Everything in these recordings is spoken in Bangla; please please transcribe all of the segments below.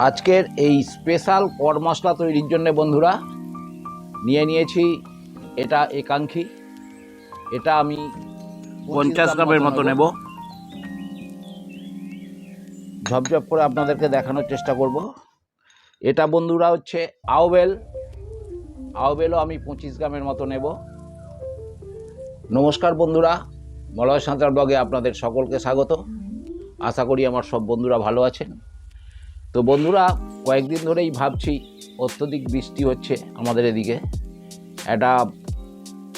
আজকের এই স্পেশাল কর মশলা তৈরির জন্য বন্ধুরা নিয়ে নিয়েছি এটা একাঙ্ক্ষী এটা আমি পঞ্চাশ গ্রামের মতো নেব। ঝপঝপ করে আপনাদেরকে দেখানোর চেষ্টা করব। এটা বন্ধুরা হচ্ছে আওবেল আওবেলও আমি পঁচিশ গ্রামের মতো নেব। নমস্কার বন্ধুরা মলয় সাঁতার ব্লগে আপনাদের সকলকে স্বাগত। আশা করি আমার সব বন্ধুরা ভালো আছেন। তো বন্ধুরা, কয়েকদিন ধরেই ভাবছি, অত্যধিক বৃষ্টি হচ্ছে আমাদের এদিকে। একটা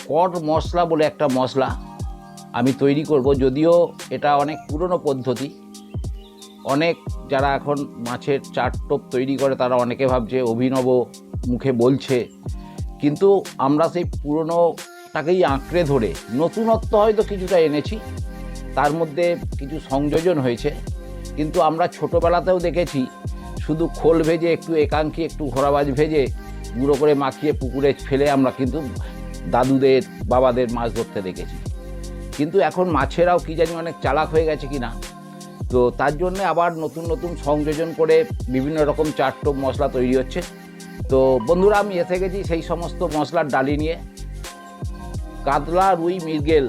কট মশলা বলে একটা মশলা আমি তৈরি করব, যদিও এটা অনেক পুরনো পদ্ধতি। অনেক যারা এখন মাছের চার টোপ তৈরি করে, তারা অনেকে ভাবছে অভিনব মুখে বলছে। কিন্তু আমরা সেই পুরনোটাকেই আঁকড়ে ধরে, নতুনত্ব হয়তো কিছুটা এনেছি, তার মধ্যে কিছু সংযোজন হয়েছে। কিন্তু আমরা ছোটোবেলাতেও দেখেছি, শুধু খোল ভেজে একটু একাঙ্কি, একটু ঘোড়াবাজ ভেজে গুঁড়ো করে মাখিয়ে পুকুরে ফেলে আমরা কিন্তু দাদুদের, বাবাদের মাছ ধরতে দেখেছি। কিন্তু এখন মাছেরাও কী জানি অনেক চালাক হয়ে গেছে কি না তো তার জন্য আবার নতুন নতুন সংযোজন করে বিভিন্ন রকম চারটোপ মশলা তৈরি হচ্ছে। তো বন্ধুরা, আমি এসে গেছি সেই সমস্ত মশলার ডালি নিয়ে। কাতলা, রুই, মৃগেল,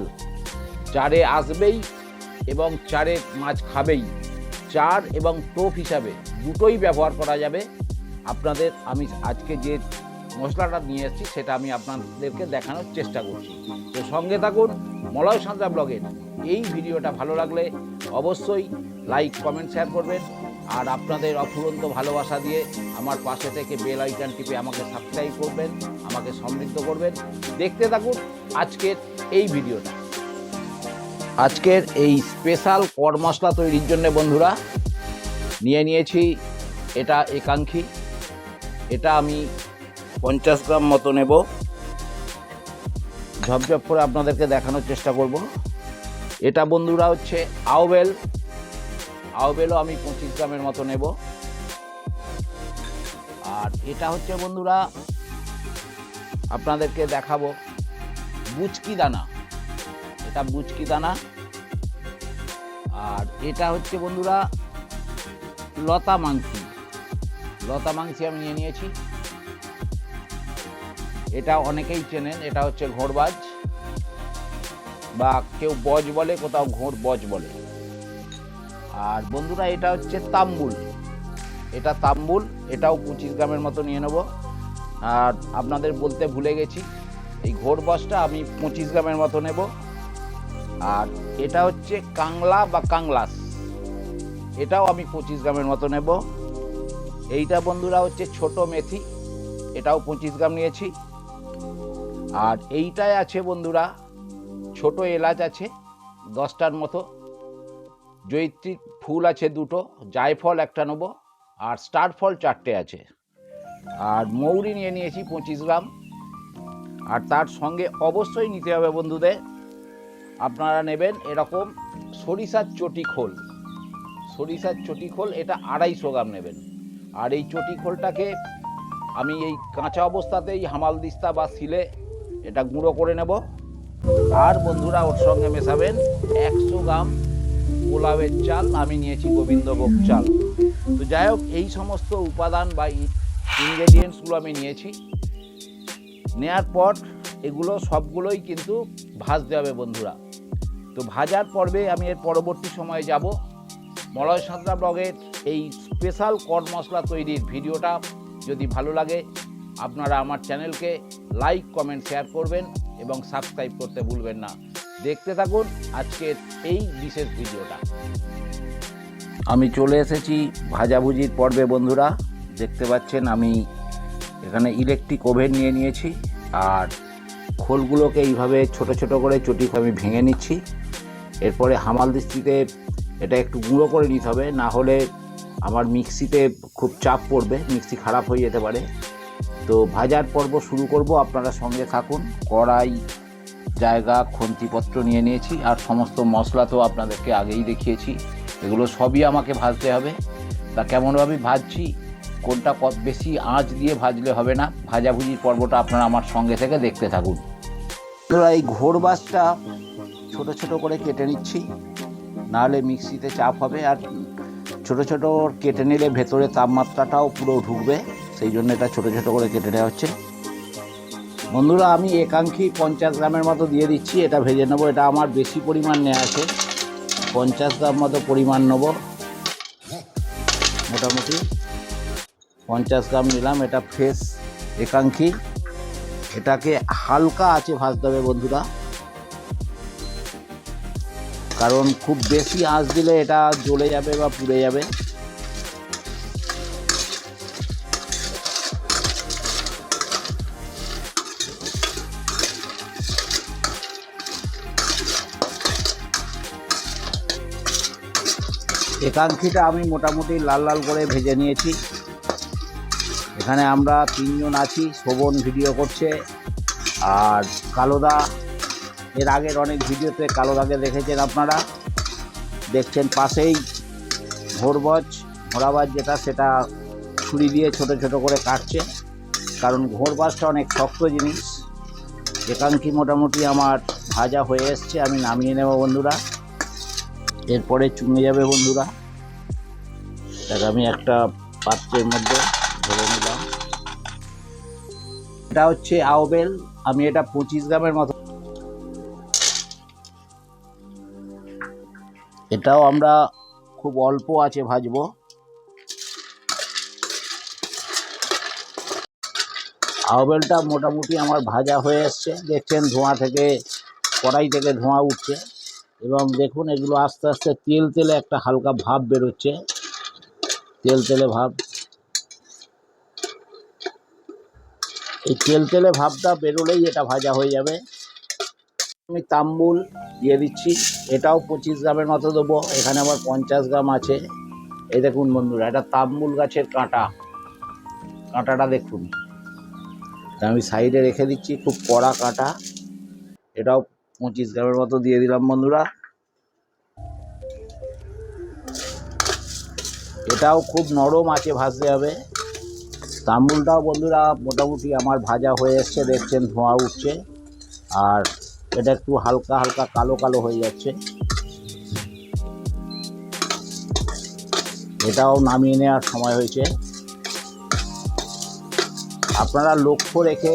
চারে আসবেই এবং চারে মাছ খাবেই। চার এবং টোপ হিসাবে দুটোই ব্যবহার করা যাবে। আপনাদের আমি আজকে যে মশলাটা নিয়ে এসেছি, সেটা আমি আপনাদেরকে দেখানোর চেষ্টা করছি। তো সঙ্গে থাকুন মলয় সাঁতরা ব্লগের এই ভিডিওটা ভালো লাগলে অবশ্যই লাইক, কমেন্ট, শেয়ার করবেন। আর আপনাদের অফুরন্ত ভালোবাসা দিয়ে আমার পাশে থেকে বেল আইকন টিপে আমাকে সাবস্ক্রাইব করবেন, আমাকে সমৃদ্ধ করবেন। দেখতে থাকুন আজকের এই ভিডিওটা। আজকের এই স্পেশাল কর মশলা তৈরির জন্য বন্ধুরা, নিয়ে নিয়েছি এটা একাঙ্ক্ষী এটা আমি পঞ্চাশ গ্রাম মতো নেব। ঝপঝপ করে আপনাদেরকে দেখানোর চেষ্টা করব। এটা বন্ধুরা হচ্ছে আওবেল আওবেলও আমি পঁচিশ গ্রামের মতো নেব। আর এটা হচ্ছে বন্ধুরা, আপনাদেরকে দেখাবো বুচকি দানা। এটা বুচকি দানা। আর এটা হচ্ছে বন্ধুরা লতা মাংসি। লতা মাংসি আমি নিয়ে নিয়েছি। এটা অনেকেই চেনেন, এটা হচ্ছে ঘোড়বাজ বা কেউ বজ বলে, কোথাও ঘোড় বজ বলে। আর বন্ধুরা এটা হচ্ছে তাম্বুল। এটা তাম্বুল, এটাও পঁচিশ গ্রামের মতো নিয়ে নেব। আর আপনাদের বলতে ভুলে গেছি, এই ঘোড় বসটা আমি পঁচিশ গ্রামের মতো নেব। আর এটা হচ্ছে কাংলা বা কাংলাস। এটাও আমি পঁচিশ গ্রামের মতো নেব। এইটা বন্ধুরা হচ্ছে ছোট মেথি, এটাও পঁচিশ গ্রাম নিয়েছি। আর এইটায় আছে বন্ধুরা, ছোট এলাচ আছে, দশটার মতো। জৈত্রী ফুল আছে দুটো, জায়ফল একটা নেব, আর স্টার ফল চারটে আছে। আর মৌরি নিয়ে নিয়েছি পঁচিশ গ্রাম। আর তার সঙ্গে অবশ্যই নিতে হবে বন্ধুদের আপনারা নেবেন এরকম সরিষার চটি খোল। সরিষার চটি খোল, এটা আড়াইশো গ্রাম নেবেন। আর এই চটি খোলটাকে আমি এই কাঁচা অবস্থাতেই হামাল দিস্তা বা শিলে এটা গুঁড়ো করে নেব। আর বন্ধুরা, ওর সঙ্গে মেশাবেন একশো গ্রাম গোলাপের চাল, আমি নিয়েছি গোবিন্দভোগ চাল। তো যাই হোক, এই সমস্ত উপাদান বা ইনগ্রেডিয়েন্টসগুলো আমি নিয়েছি। নেয়ার পর এগুলো সবগুলোই কিন্তু ভাজতে হবে বন্ধুরা। তো ভাজার পর্বে আমি এর পরবর্তী সময়ে যাব। মলয় সাঁতরা ব্লগের এই স্পেশাল কর মশলা তৈরির ভিডিওটা যদি ভালো লাগে, আপনারা আমার চ্যানেলকে লাইক কমেন্ট শেয়ার করবেন এবং সাবস্ক্রাইব করতে ভুলবেন না। দেখতে থাকুন আজকের এই বিশেষ ভিডিওটা। আমি চলে এসেছি ভাজাভুজির পর্বে বন্ধুরা। দেখতে পাচ্ছেন আমি এখানে ইলেকট্রিক ওভেন নিয়ে নিয়েছি। আর খোলগুলোকে এইভাবে ছোট ছোট করে চটি আমি ভেঙে নিচ্ছি। এরপরে হামাল দৃষ্টিতে এটা একটু গুঁড়ো করে নিতে হবে, না হলে আমার মিক্সিতে খুব চাপ পড়বে, মিক্সি খারাপ হয়ে যেতে পারে। তো ভাজার পর্ব শুরু করব, আপনারা সঙ্গে থাকুন। কড়াই, জায়গা, খন্তিপত্র নিয়ে নিয়েছি, আর সমস্ত মশলা তো আপনাদেরকে আগেই দেখিয়েছি। এগুলো সবই আমাকে ভাজতে হবে। তা কেমনভাবে ভাজছি, কোনটা কত বেশি আঁচ দিয়ে ভাজলে হবে না, ভাজাভুজির পর্বটা আপনারা আমার সঙ্গে থেকে দেখতে থাকুন। এই ঘোর বাসটা ছোট ছোট করে কেটে নিচ্ছি। নাহলে মিক্সিতে চাপ হবে আর ছোট ছোট কেটে নিলে ভেতরে তাপমাত্রাটাও পুরো ঢুকবে, সেই জন্য এটা ছোট ছোট করে কেটে নেওয়া হচ্ছে। বন্ধুরা, আমি একাঙ্ক্ষী পঞ্চাশ গ্রামের মতো দিয়ে দিচ্ছি, এটা ভেজে নেব, এটা আমার বেশি পরিমাণ নেওয়া আছে। পঞ্চাশ গ্রাম মতো পরিমাণ নেব। মোটামুটি পঞ্চাশ গ্রাম নিলাম, এটা ফ্রেশ একাঙ্ক্ষী এটাকে হালকা আছে ভাজতে হবে বন্ধুরা। কারণ খুব বেশি আঁচ দিলে এটা জ্বলে যাবে বা পুড়ে যাবে। একাঙ্ক্ষীটা আমি মোটামুটি লাল লাল করে ভেজে নিয়েছি। এখানে আমরা তিনজন আছি, শোভন ভিডিও করছে, আর কালোদা এর আগের অনেক ভিডিওতে কালোদাকে দেখেছেন আপনারা। দেখছেন পাশেই ঘোরবজ ঘোরাবাজ যেটা, সেটা ছুরি দিয়ে ছোট ছোট করে কাটছে। কারণ ঘোরবাজটা অনেক শক্ত জিনিস। একাঙ্কি মোটামুটি আমার ভাজা হয়ে এসছে, আমি নামিয়ে নেব বন্ধুরা। এরপরে চুমে যাবে বন্ধুরা। তাকে আমি একটা পাত্রের মধ্যে ধরে নিলাম। এটা হচ্ছে আওবেল আমি এটা পঁচিশ গ্রামের মতো এটাও আমরা খুব অল্প আছে ভাজবো। আওবেলটা মোটামুটি আমার ভাজা হয়ে এসছে। দেখছেন ধোঁয়া থেকে, কড়াই থেকে ধোঁয়া উঠছে। এবং দেখুন এগুলো আস্তে আস্তে তেল তেলে একটা হালকা ভাব বেরোচ্ছে। তেল তেলে ভাব। এই তেল তেলে ভাবটা বেরোলেই এটা ভাজা হয়ে যাবে। আমি তাম্বুল দিয়ে দিচ্ছি। এটাও পঁচিশ গ্রামের মতো দেবো। এখানে আবার পঞ্চাশ গ্রাম আছে। এই দেখুন বন্ধুরা, এটা তাম্বুল গাছের কাঁটা। কাঁটাটা দেখুন। আমি সাইডে রেখে দিচ্ছি, খুব কড়া কাঁটা। এটাও পঁচিশ গ্রামের মতো দিয়ে দিলাম বন্ধুরা। এটাও খুব নরম আছে, ভাজতে হবে। তাম্বুলটাও বন্ধুরা, মোটামুটি আমার ভাজা হয়ে এসছে, দেখছেন ধোঁয়া উঠছে। আর এটা একটু হালকা হালকা কালো কালো হয়ে যাচ্ছে। এটাও নামিয়ে নেওয়ার সময় হয়েছে। আপনারা লক্ষ্য রেখে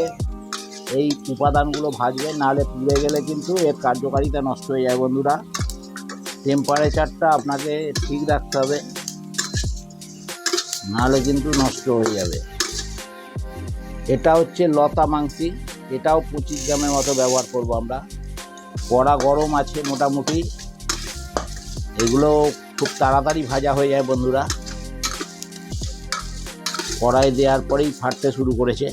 এই উপাদানগুলো ভাজবেন, নাহলে পুড়ে গেলে কিন্তু এর কার্যকারিতা নষ্ট হয়ে যায় বন্ধুরা। টেম্পারেচারটা আপনাকে ঠিক রাখতে হবে, নাহলে কিন্তু নষ্ট হয়ে যাবে। এটা হচ্ছে লতা মাংসি। এটাও পঁচিশ গ্রামের মতো ব্যবহার করব আমরা। কড়া গরম আছে মোটামুটি। এগুলো খুব তাড়াতাড়ি ভাজা হয়ে যায় বন্ধুরা। কড়াই দেওয়ার পরেই ফাটতে শুরু করেছে।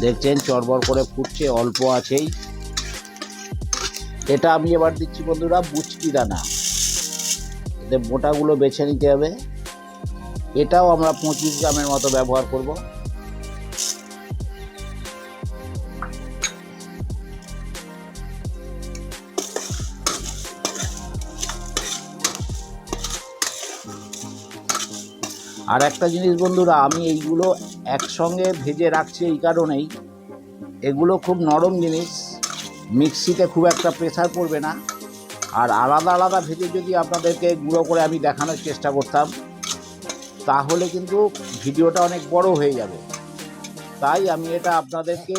দেখছেন চরবর করে ফুটছে, অল্প আছেই। এটা আমি এবার দিচ্ছি বন্ধুরা বুচকি দানা। এতে মোটাগুলো বেছে নিতে হবে। এটাও আমরা পঁচিশ গ্রামের মতো ব্যবহার করব। আর একটা জিনিস বন্ধুরা, আমি এইগুলো একসঙ্গে ভেজে রাখছি এই কারণেই। এগুলো খুব নরম জিনিস, মিক্সিতে খুব একটা প্রেসার পড়বে না। আর আলাদা আলাদা ভেজে যদি আপনাদেরকে গুঁড়ো করে আমি দেখানোর চেষ্টা করতাম, তাহলে কিন্তু ভিডিওটা অনেক বড় হয়ে যাবে। তাই আমি এটা আপনাদেরকে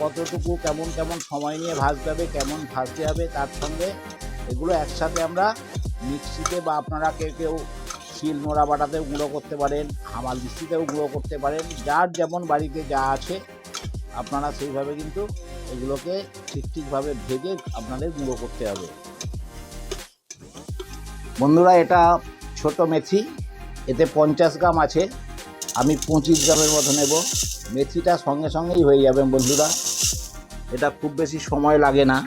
কতটুকু, কেমন কেমন সময় নিয়ে ভাজতে হবে, কেমন ভাজতে হবে, তার সঙ্গে এগুলো একসাথে আমরা মিক্সিতে বা আপনারা কেউ কেউ শিল নোড়া বাটাতেও গুঁড়ো করতে পারেন, হামাল মিষ্টিতেও গুঁড়ো করতে পারেন, যার যেমন বাড়িতে যা আছে, আপনারা সেইভাবে কিন্তু এগুলোকে ঠিক ঠিকভাবে ভেজে আপনাদের গুঁড়ো করতে হবে। বন্ধুরা, এটা ছোট মেথি, এতে পঞ্চাশ গ্রাম আছে, আমি পঁচিশ গ্রামের মতো নেব। মেথিটা সঙ্গে সঙ্গেই হয়ে যাবে বন্ধুরা, এটা খুব বেশি সময় লাগে না,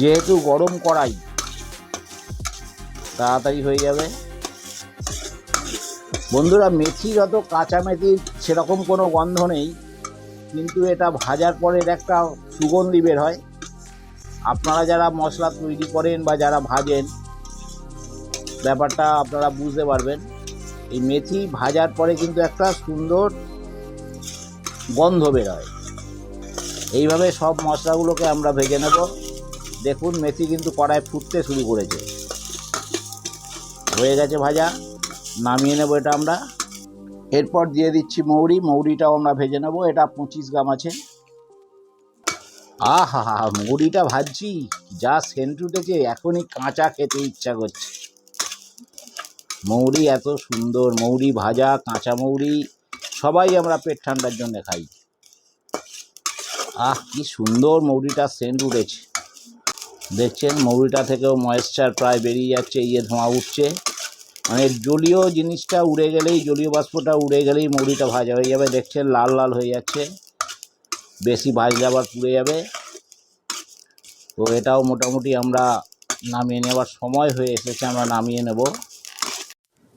যেহেতু গরম কড়াই, তাড়াতাড়ি হয়ে যাবে। বন্ধুরা, মেথি যত কাঁচা মেথির সেরকম কোনো গন্ধ নেই, কিন্তু এটা ভাজার পরে এর একটা সুগন্ধি বের হয়। আপনারা যারা মশলা তৈরি করেন বা যারা ভাজেন, ব্যাপারটা আপনারা বুঝতে পারবেন। এই মেথি ভাজার পরে কিন্তু একটা সুন্দর গন্ধ বের হয়। এইভাবে সব মশলাগুলোকে আমরা ভেজে নেব। দেখুন, মেথি কিন্তু কড়ায় ফুটতে শুরু করেছে। হয়ে গেছে ভাজা। নামিয়ে নেব এটা আমরা। এরপর দিয়ে দিচ্ছি মৌরি, মৌরিটাও আমরা ভেজে নেব। এটা পঁচিশ গ্রাম আছে। আহা হা মৌরিটা ভাজছি। যা সেন্ট উঠেছে, এখনই কাঁচা খেতে ইচ্ছা করছে। মৌরি এত সুন্দর, মৌরি ভাজা, কাঁচা মৌরি, সবাই আমরা পেট ঠান্ডার জন্য খাই। আহ, কি সুন্দর মৌরিটা সেন্ট উঠেছে। দেখছেন, মৌরিটা থেকেও ময়েশ্চার প্রায় বেরিয়ে যাচ্ছে ইয়ে ধোঁয়া উঠছে। মানে জলীয় জিনিসটা উড়ে গেলেই, জলীয় বাষ্পটা উড়ে গেলেই মৌরিটা ভাজা হয়ে যাবে। দেখছেন লাল লাল হয়ে যাচ্ছে। বেশি ভাজলে আবার পুড়ে যাবে। তো এটাও মোটামুটি আমরা নামিয়ে নেওয়ার সময় হয়ে এসেছে, আমরা নামিয়ে নেব।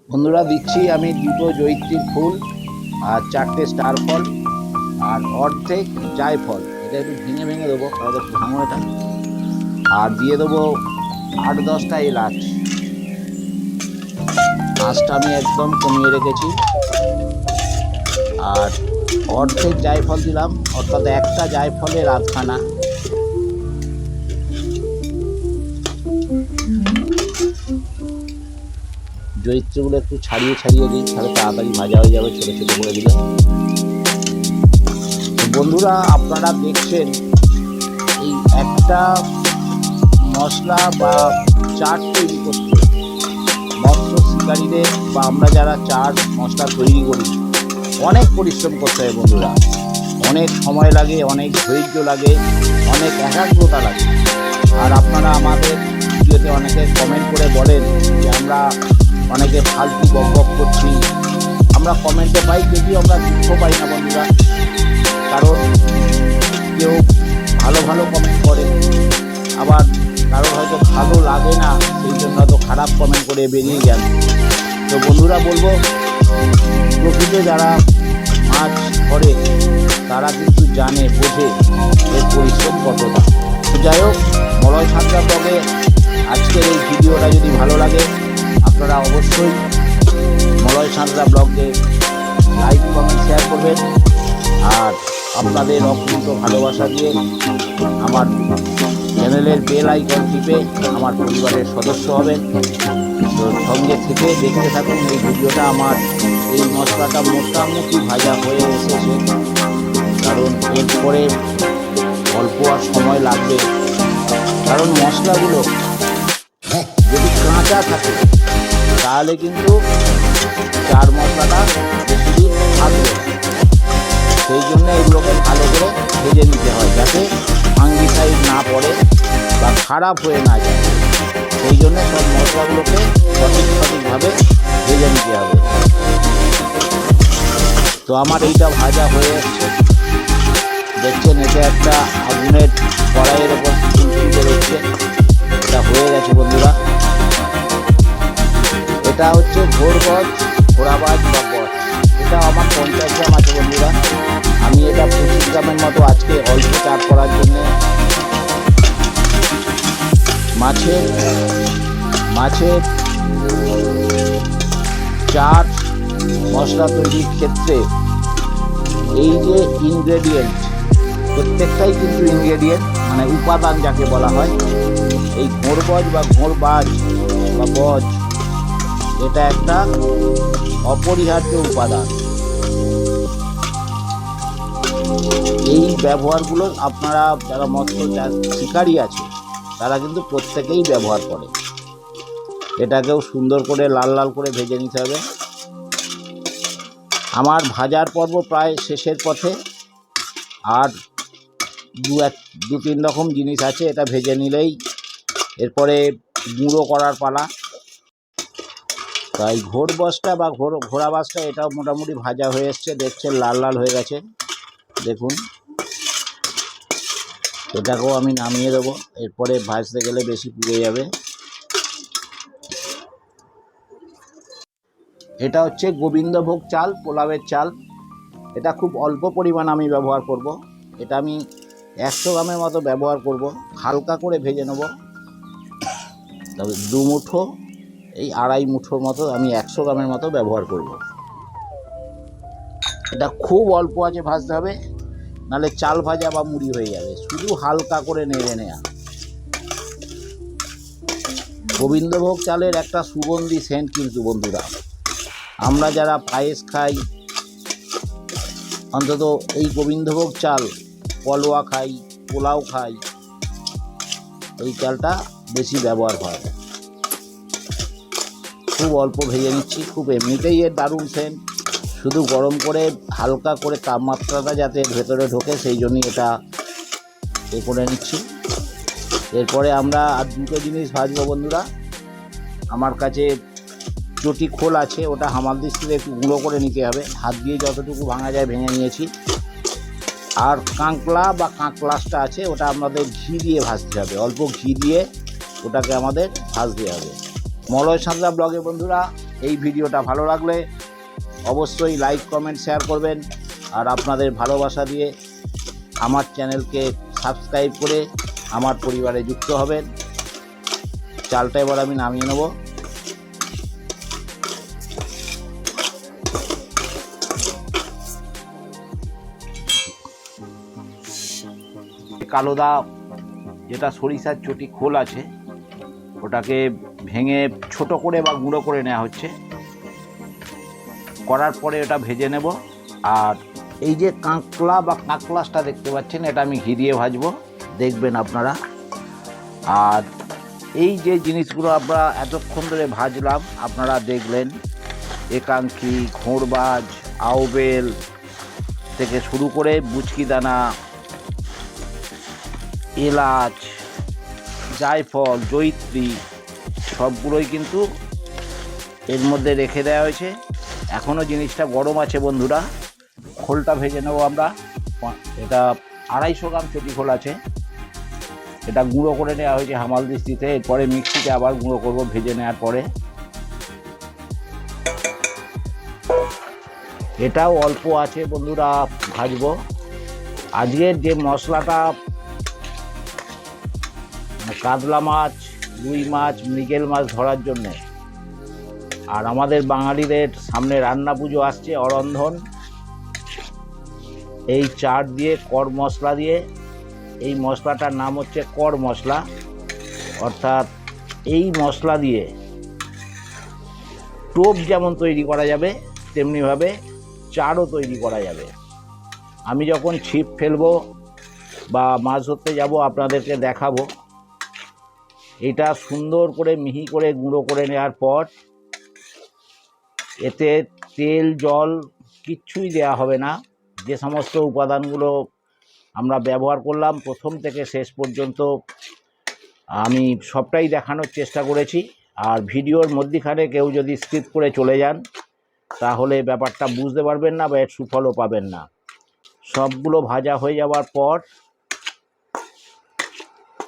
বন্ধুরা, দিচ্ছি আমি দুটো জৈত্রীর ফুল আর চারটে স্টার ফল আর অর্ধেক জায়ফল। এটা একটু ভেঙে ভেঙে দেবো, তাহলে ভাঙো আর দিয়ে দেবো আট দশটা এলাচ। আঁচটা আমি একদম কমিয়ে রেখেছি। আর অর্ধেক জায়ফল দিলাম, অর্থাৎ একটা জায়ফলের আধখানা জৈত্রগুলো একটু ছাড়িয়ে ছাড়িয়ে দিই, তাহলে তাড়াতাড়ি ভাজা হয়ে যাবে, ছোটো ছোটো করে দিলে। বন্ধুরা, আপনারা দেখছেন এই একটা মশলা বা চাট তৈরি করতে শিকারীদের বা আমরা যারা চাট মশলা তৈরি করি, অনেক পরিশ্রম করতে হয় বন্ধুরা। অনেক সময় লাগে, অনেক ধৈর্য লাগে, অনেক একাগ্রতা লাগে। আর আপনারা আমাদের ভিডিওতে অনেকে কমেন্ট করে বলেন যে আমরা অনেকে ফালতু বক বক করছি। আমরা কমেন্টে পাই, যদিও আমরা দুঃখ পাই না বন্ধুরা। কারণ কেউ ভালো ভালো কমেন্ট করে, আবার কারোর হয়তো ভালো লাগে না, সেই জন্য হয়তো খারাপ কমেন্ট করে বেরিয়ে যান তো বন্ধুরা বলব, প্রকৃত যারা মাছ ধরে, তারা কিন্তু জানে, বোঝে এর পরিশ্রম কতটা। তো যাই হোক, মলয় সাঁতরা ব্লগে আজকের এই ভিডিওটা যদি ভালো লাগে, আপনারা অবশ্যই মলয় সাঁতরা ব্লগকে লাইক কমেন্ট শেয়ার করবেন। আর আপনাদের অকুণ্ঠ ভালোবাসা দিয়ে আমার চ্যানেলের বেল আইকন টিপে আমার পরিবারের সদস্য হবেন। তো সঙ্গে থেকে দেখতে থাকুন এই ভিডিওটা আমার এই মশলাটা মোটামুটি ভাজা হয়ে এসেছে। কারণ এরপরে অল্প আর সময় লাগবে। কারণ মশলাগুলো যদি কাঁচা থাকে, তাহলে কিন্তু চার মশলাটা বেশি থাকবে। সেই জন্য এগুলোকে ভালো করে ভেজে নিতে হয়, যাতে না পড়ে বা খারাপ হয়ে না যায়, সেই জন্য সব মশলাগুলোকে সঠিক সঠিকভাবে ভেজে নিতে হবে। তো আমার এইটা ভাজা হয়ে এসছে। দেখছেন, এটা একটা আগুনের কড়াইয়ের ওপর বেরোচ্ছে এটা হয়ে গেছে বন্ধুরা। এটা হচ্ছে ঘোরগজ ঘোড়াবাজ বা গজ এটা আমার পঞ্চাশ গ্রাম আছে বন্ধুরা। আমি এটা পঁচিশ গ্রামের মতো আজকে অল্প চার করার জন্য মাছের মাছের চাট মশলা তৈরির ক্ষেত্রে এই যে ইনগ্রেডিয়েন্ট প্রত্যেকটাই কিন্তু ইনগ্রেডিয়েন্ট মানে উপাদান যাকে বলা হয়, এই ঘোরবজ বা ঘোরবাজ বা বজ, এটা একটা অপরিহার্য উপাদান। এই ব্যবহারগুলো আপনারা যারা মৎস্য চাষ- শিকারী আছে তারা কিন্তু প্রত্যেকেই ব্যবহার করে। এটাকেও সুন্দর করে লাল লাল করে ভেজে নিতে হবে। আমার ভাজার পর্ব প্রায় শেষের পথে। আর দু এক, দু তিন রকম জিনিস আছে, এটা ভেজে নিলেই এরপরে গুঁড়ো করার পালা। তাই ঘোর বসটা বা ঘোড়া বাসটা এটাও মোটামুটি ভাজা হয়ে এসছে, দেখছেন লাল লাল হয়ে গেছে। দেখুন। এটাকেও আমি নামিয়ে দেবো। এরপরে ভাজতে গেলে বেশি পুড়ে যাবে। এটা হচ্ছে গোবিন্দভোগ চাল, পোলাওয়ের চাল। এটা খুব অল্প পরিমাণ আমি ব্যবহার করব। এটা আমি একশো গ্রামের মতো ব্যবহার করব। হালকা করে ভেজে নেব। তবে দু মুঠো, এই আড়াই মুঠোর মতো আমি একশো গ্রামের মতো ব্যবহার করব। এটা খুব অল্প আছে ভাজতে হবে। নাহলে চাল ভাজা বা মুড়ি হয়ে যাবে। শুধু হালকা করে নেড়ে নেয়া। গোবিন্দভোগ চালের একটা সুগন্ধি সেন্ট কিন্তু বন্ধুরা। আমরা যারা পায়েস খাই, অন্তত এই গোবিন্দভোগ চাল কলোয়া খাই, পোলাও খাই, এই চালটা বেশি ব্যবহার হয়। খুব অল্প ভেজে নিচ্ছি, খুব এমনিতেই এর দারুণ সেন্ট। শুধু গরম করে হালকা করে তাপমাত্রাটা যাতে ভেতরে ঢোকে, সেই জন্যই এটা এ করে নিচ্ছি। এরপরে আমরা আর দুটো জিনিস ভাজবো বন্ধুরা। আমার কাছে চটি খোল আছে, ওটা হামাল দিস্তিতে একটু গুঁড়ো করে নিতে হবে। হাত দিয়ে যতটুকু ভাঙা যায় ভেঙে নিয়েছি। আর কাঁকলা বা কাঁকলাসটা আছে, ওটা আমাদের ঘি দিয়ে ভাজতে হবে। অল্প ঘি দিয়ে ওটাকে আমাদের ভাজতে হবে। মলয় সাঁতরা ব্লগে বন্ধুরা, এই ভিডিওটা ভালো লাগলে অবশ্যই লাইক কমেন্ট শেয়ার করবেন। আর আপনাদের ভালোবাসা দিয়ে আমার চ্যানেলকে সাবস্ক্রাইব করে আমার পরিবারে যুক্ত হবেন। চালটা এবার আমি নামিয়ে নেব। কালোদা যেটা সরিষার চটি খোল আছে, ওটাকে ভেঙে ছোট করে বা গুঁড়ো করে নেওয়া হচ্ছে। করার পরে এটা ভেজে নেব। আর এই যে কাঁকলা বা কাঁকলাসটা দেখতে পাচ্ছেন, এটা আমি ঘি দিয়ে ভাজবো। দেখবেন আপনারা। আর এই যে জিনিসগুলো আমরা এতক্ষণ ধরে ভাজলাম, আপনারা দেখলেন একাঙ্কি ঘোড়বাজ, আউবেল থেকে শুরু করে বুচকি দানা এলাচ, জায়ফল জৈত্রী সবগুলোই কিন্তু এর মধ্যে রেখে দেওয়া হয়েছে। এখনও জিনিসটা গরম আছে বন্ধুরা। খোলটা ভেজে নেব আমরা। এটা আড়াইশো গ্রাম চটি খোল আছে। এটা গুঁড়ো করে নেওয়া হয়েছে হামাল দৃষ্টিতে। এরপরে মিক্সিতে আবার গুঁড়ো করব ভেজে নেওয়ার পরে। এটাও অল্প আছে বন্ধুরা, ভাজবো। আজকের যে মশলাটা, কাতলা মাছ, রুই মাছ, মৃগেল মাছ ধরার জন্যে। আর আমাদের বাঙালিদের সামনে রান্না পুজো আসছে, অরন্ধন। এই চাট দিয়ে, কর মশলা দিয়ে। এই মশলাটার নাম হচ্ছে কর মশলা। অর্থাৎ এই মশলা দিয়ে টোপ যেমন তৈরি করা যাবে, তেমনিভাবে চারও তৈরি করা যাবে। আমি যখন ছিপ ফেলব বা মাছ ধরতে যাব, আপনাদেরকে দেখাবো। এটা সুন্দর করে মিহি করে গুঁড়ো করে নেওয়ার পর এতে তেল, জল কিচ্ছুই দেয়া হবে না। যে সমস্ত উপাদানগুলো আমরা ব্যবহার করলাম, প্রথম থেকে শেষ পর্যন্ত আমি সবটাই দেখানোর চেষ্টা করেছি। আর ভিডিওর মধ্যিখানে কেউ যদি স্কিপ করে চলে যান, তাহলে ব্যাপারটা বুঝতে পারবেন না বা এর সুফলও পাবেন না। সবগুলো ভাজা হয়ে যাওয়ার পর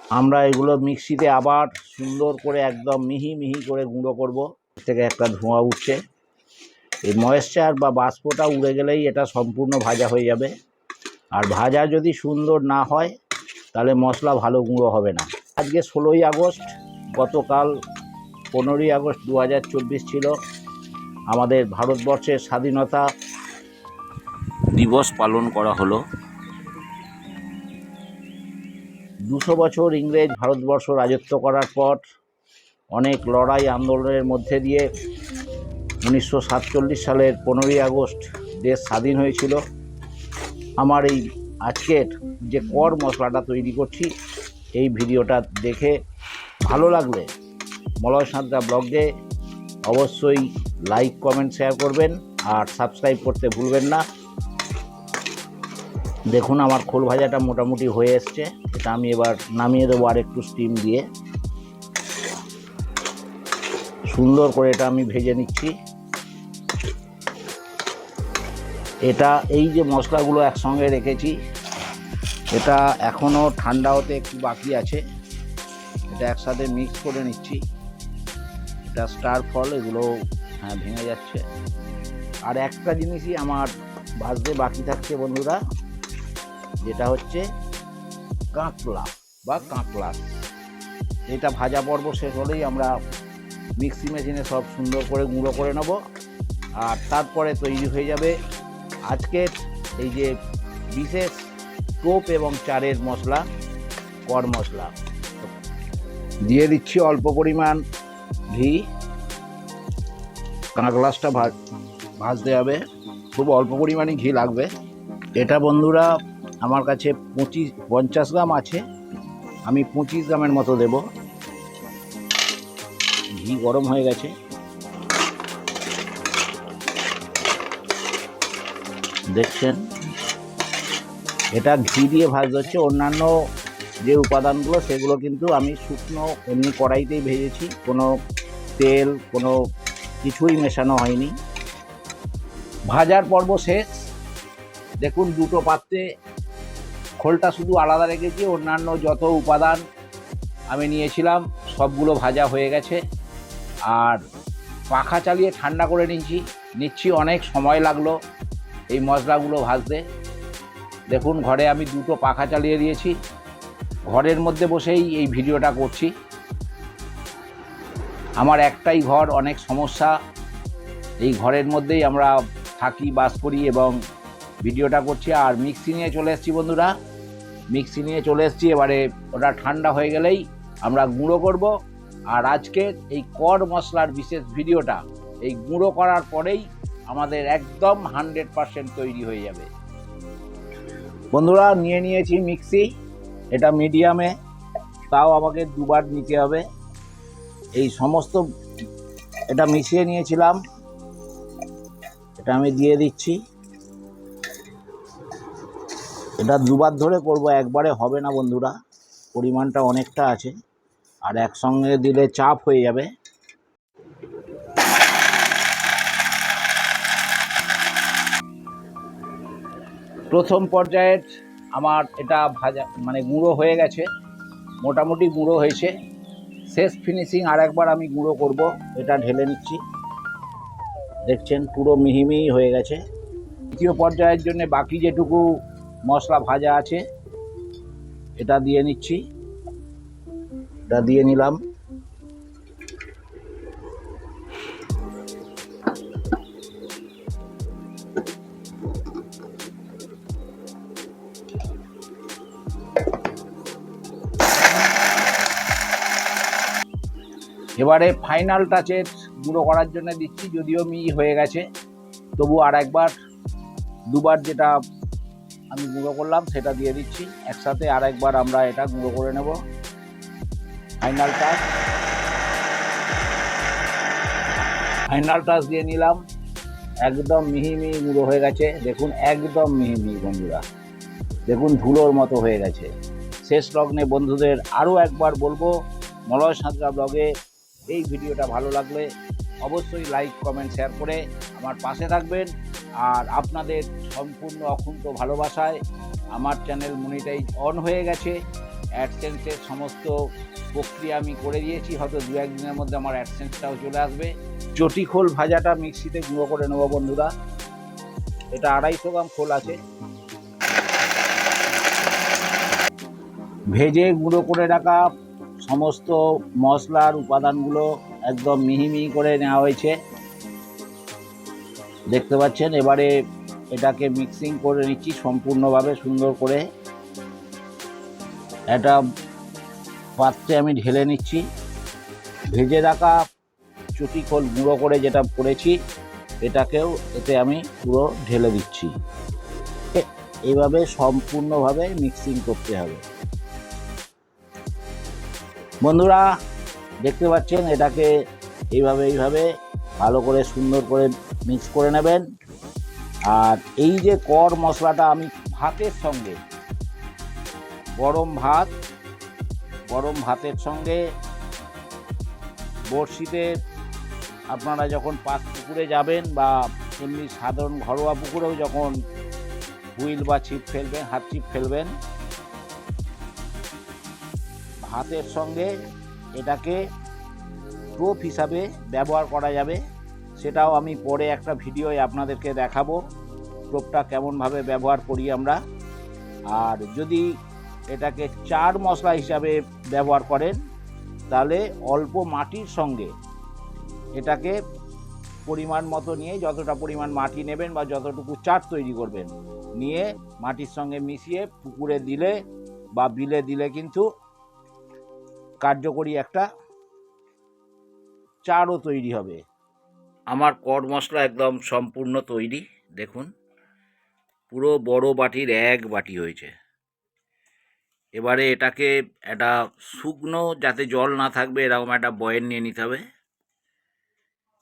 আমরা এগুলো মিক্সিতে আবার সুন্দর করে একদম মিহি মিহি করে গুঁড়ো করব। থেকে একটা ধোঁয়া উঠছে। এই ময়েশ্চার বা বাষ্পটা উড়ে গেলেই এটা সম্পূর্ণ ভাজা হয়ে যাবে। আর ভাজা যদি সুন্দর না হয়, তাহলে মশলা ভালো গুঁড়ো হবে না। আজকে ষোলোই আগস্ট, গতকাল পনেরোই আগস্ট দু হাজার চব্বিশ ছিল। আমাদের ভারতবর্ষের স্বাধীনতা দিবস পালন করা হলো। দুশো বছর ইংরেজ ভারতবর্ষ রাজত্ব করার পর অনেক লড়াই আন্দোলনের মধ্যে দিয়ে উনিশশো সাতচল্লিশ সালের পনেরোই আগস্ট দেশ স্বাধীন হয়েছিল। আমার এই আজকের যে কর মশলাটা তৈরি করছি, এই ভিডিওটা দেখে ভালো লাগলে মলয় সাঁতরা ব্লগে অবশ্যই লাইক, কমেন্ট, শেয়ার করবেন আর সাবস্ক্রাইব করতে ভুলবেন না। দেখুন আমার খোল ভাজাটা মোটামুটি হয়ে এসছে। এটা আমি এবার নামিয়ে দেবো আর একটু স্টিম দিয়ে। সুন্দর করে এটা আমি ভেজে নিচ্ছি। এটা এই যে মশলাগুলো একসঙ্গে রেখেছি, এটা এখনও ঠান্ডা হতে একটু বাকি আছে। এটা একসাথে মিক্স করে নিচ্ছি। এটা স্টার ফল, এগুলো হ্যাঁ ভেঙে যাচ্ছে। আর একটা জিনিসই আমার ভাজতে বাকি থাকছে বন্ধুরা, যেটা হচ্ছে কাঁকলা বা কাঁকলা এটা ভাজা পর্ব শেষ হলেই আমরা মিক্সি মেশিনে সব সুন্দর করে গুঁড়ো করে নেব, আর তারপরে তৈরি হয়ে যাবে আজকের এই যে বিশেষ টোপ এবং চারের মশলা কর মশলা। দিয়ে দিচ্ছি অল্প পরিমাণ ঘি। কাঁকলাসটা ভাজতে হবে। খুব অল্প পরিমাণে ঘি লাগবে। এটা বন্ধুরা, আমার কাছে পঁচিশ, পঞ্চাশ গ্রাম আছে। আমি পঁচিশ গ্রামের মতো দেব। ঘি গরম হয়ে গেছে। দেখছেন এটা ঘি দিয়ে ভাজতে হচ্ছে। অন্যান্য যে উপাদানগুলো, সেগুলো কিন্তু আমি শুকনো এমনি কড়াইতেই ভেজেছি। কোনো তেল, কোনো কিছুই মেশানো হয়নি। ভাজার পর্ব শেষ। দেখুন দুটো পাত্রে খোলটা শুধু আলাদা রেখেছি। অন্যান্য যত উপাদান আমি নিয়েছিলাম, সবগুলো ভাজা হয়ে গেছে। আর পাখা চালিয়ে ঠান্ডা করে নিচ্ছি। নিচ্ছি অনেক সময় লাগল। এই মশলাগুলো ভাজতে। দেখুন, ঘরে আমি দুটো পাখা চালিয়ে দিয়েছি। ঘরের মধ্যে বসেই এই ভিডিওটা করছি। আমার একটাই ঘর, অনেক সমস্যা। এই ঘরের মধ্যেই আমরা থাকি, বাস করি এবং ভিডিওটা করছি। আর মিক্সি নিয়ে চলে এসেছি বন্ধুরা। মিক্সি নিয়ে চলে এসেছি, এবারে ওটা ঠান্ডা হয়ে গেলেই আমরা গুঁড়ো করব। আর আজকের এই কর মশলার বিশেষ ভিডিওটা, এই গুঁড়ো করার পরেই আমাদের একদম হান্ড্রেড পারসেন্ট তৈরি হয়ে যাবে। বন্ধুরা, নিয়ে নিয়েছি মিক্সি। এটা মিডিয়ামে। তাও আমাকে দুবার নিতে হবে। এই সমস্ত এটা মিশিয়ে নিয়েছিলাম। এটা আমি দিয়ে দিচ্ছি। এটা দুবার ধরে করব, একবারে হবে না বন্ধুরা। পরিমাণটা অনেকটা আছে। আর একসঙ্গে দিলে চাপ হয়ে যাবে। প্রথম পর্যায়ের আমার এটা ভাজা মানে গুঁড়ো হয়ে গেছে, মোটামুটি গুঁড়ো হয়েছে। শেষ ফিনিশিং আর একবার আমি গুঁড়ো করব, এটা ঢেলে নিচ্ছি। দেখছেন পুরো মিহি মিহি হয়ে গেছে। দ্বিতীয় পর্যায়ের জন্য বাকি যেটুকু মশলা ভাজা আছে, এটা দিয়ে নিচ্ছি। এটা দিয়ে নিলাম। এবারে ফাইনাল টাচের গুঁড়ো করার জন্য দিচ্ছি, যদিও মি হয়ে গেছে। তবু আর একবার, দুবার যেটা আমি গুঁড়ো করলাম, সেটা দিয়ে দিচ্ছি। একসাথে আর একবার আমরা এটা গুঁড়ো করে নেব। ফাইনাল টাচ ফাইনাল টাচ দিয়ে নিলাম। একদম মিহি মিহি গুঁড়ো হয়ে গেছে। দেখুন, একদম মিহি মিহি বন্ধুরা। দেখুন, ধুলোর মতো হয়ে গেছে। শেষ লগ্নে বন্ধুদের আরও একবার বলব, মলয় সাঁতরা ব্লগে এই ভিডিওটা ভালো লাগলে অবশ্যই লাইক কমেন্ট শেয়ার করে আমার পাশে থাকবেন। আর আপনাদের সম্পূর্ণ অকুণ্ঠ ভালোবাসায় আমার চ্যানেল মনিটাইজ অন হয়ে গেছে। অ্যাডসেন্সের সমস্ত প্রক্রিয়া আমি করে দিয়েছি। হয়তো দু একদিনের মধ্যে আমার অ্যাডসেন্সটাও চলে আসবে। চটি খোল ভাজাটা মিক্সিতে গুঁড়ো করে নেব বন্ধুরা। এটা আড়াইশো গ্রাম খোল আছে। ভেজে গুঁড়ো করে রাখা সমস্ত মশলার উপাদানগুলো একদম মিহি মিহি করে নেওয়া হয়েছে। দেখতে পাচ্ছেন, এবারে এটাকে মিক্সিং করে নিচ্ছি সম্পূর্ণভাবে সুন্দর করে। একটা পাত্রে আমি ঢেলে নিচ্ছি। ভেজে রাখা চুটি খোল গুঁড়ো করে যেটা করেছি, এটাকেও এতে আমি পুরো ঢেলে দিচ্ছি। এইভাবে সম্পূর্ণভাবে মিক্সিং করতে হবে। বন্ধুরা, দেখতে পাচ্ছেন, এটাকে এইভাবে এইভাবে ভালো করে সুন্দর করে মিক্স করে নেবেন। আর এই যে কর মশলাটা আমি ভাতের সঙ্গে, গরম ভাত, গরম ভাতের সঙ্গে, বড়শিতে আপনারা যখন পাঁচ পুকুরে যাবেন বা এমনি সাধারণ ঘরোয়া পুকুরেও যখন হুইল বা ছিপ ফেলবেন, হাত ছিপ ফেলবেন ভাতের সঙ্গে এটাকে টোপ হিসাবে ব্যবহার করা যাবে। সেটাও আমি পরে একটা ভিডিওয় আপনাদেরকে দেখাবো। টোপটা কেমনভাবে ব্যবহার করি আমরা। আর যদি এটাকে চার মশলা হিসাবে ব্যবহার করেন, তাহলে অল্প মাটির সঙ্গে এটাকে পরিমাণ মতো নিয়ে যতটা পরিমাণ মাটি নেবেন বা যতটুকু চাট তৈরি করবেন, নিয়ে মাটির সঙ্গে মিশিয়ে পুকুরে দিলে বা বিলে দিলে কিন্তু কার্যকরী একটা চারও তৈরি হবে। আমার কড মশলা একদম সম্পূর্ণ তৈরি, দেখুন। পুরো বড় বাটির এক বাটি হয়েছে। এবারে এটাকে একটা শুকনো, যাতে জল না থাকবে, এরকম একটা বয়েন নিয়ে নিতে হবে।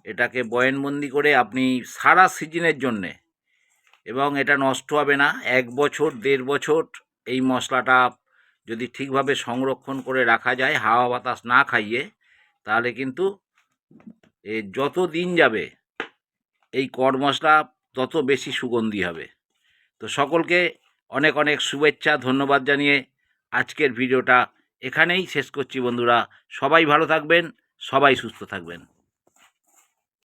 এটাকে বয়েনবন্দি করে আপনি সারা সিজনের জন্যে, এবং এটা নষ্ট হবে না। এক বছর, দেড় বছর এই মশলাটা যদি ঠিকভাবে সংরক্ষণ করে রাখা যায়, হাওয়া বাতাস না খাইয়ে, তাহলে কিন্তু যত দিন যাবে, এই কর মশলা তত বেশি সুগন্ধি হবে। তো সকলকে অনেক অনেক শুভেচ্ছা, ধন্যবাদ জানিয়ে আজকের ভিডিওটা এখানেই শেষ করছি বন্ধুরা। সবাই ভালো থাকবেন, সবাই সুস্থ থাকবেন।